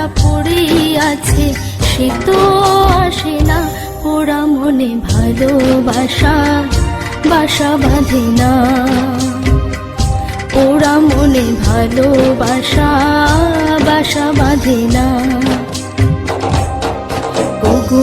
খাঁচা পড়ে আছে, সে তো আসে না। ওরা মনে ভালোবাসা, বাসা বাঁধে না। ওরা মনে ভালোবাসা, বাসা বাঁধে না। ওগো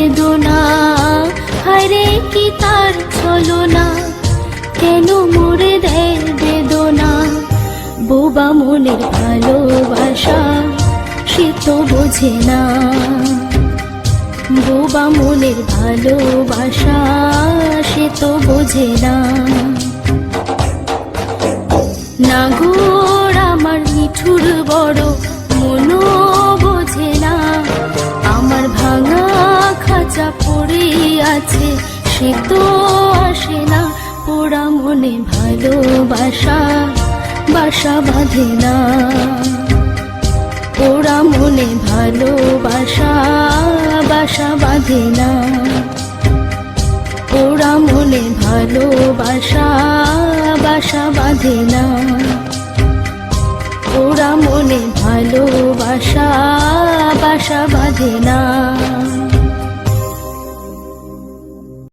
বেদনা হায়রে কি তার ছলনা? কেন মোরে দেয় বেদনা? বোবা মনের ভালোবাসা, সে তো বোঝে না। বোবা মনের ভালোবাসা, সে তো বোঝে না। নাগর আমার মিঠুর বড় আছে, সে তো আসে না। পোড়া মনে ভালোবাসা, বাসা বাঁধে না। ওরা মনে ভালোবাসা, বাসা বাঁধে না। ওরা মনে ভালোবাসা, বাসা বাঁধে না। ওরা মনে ভালোবাসা, বাসা বাঁধে না।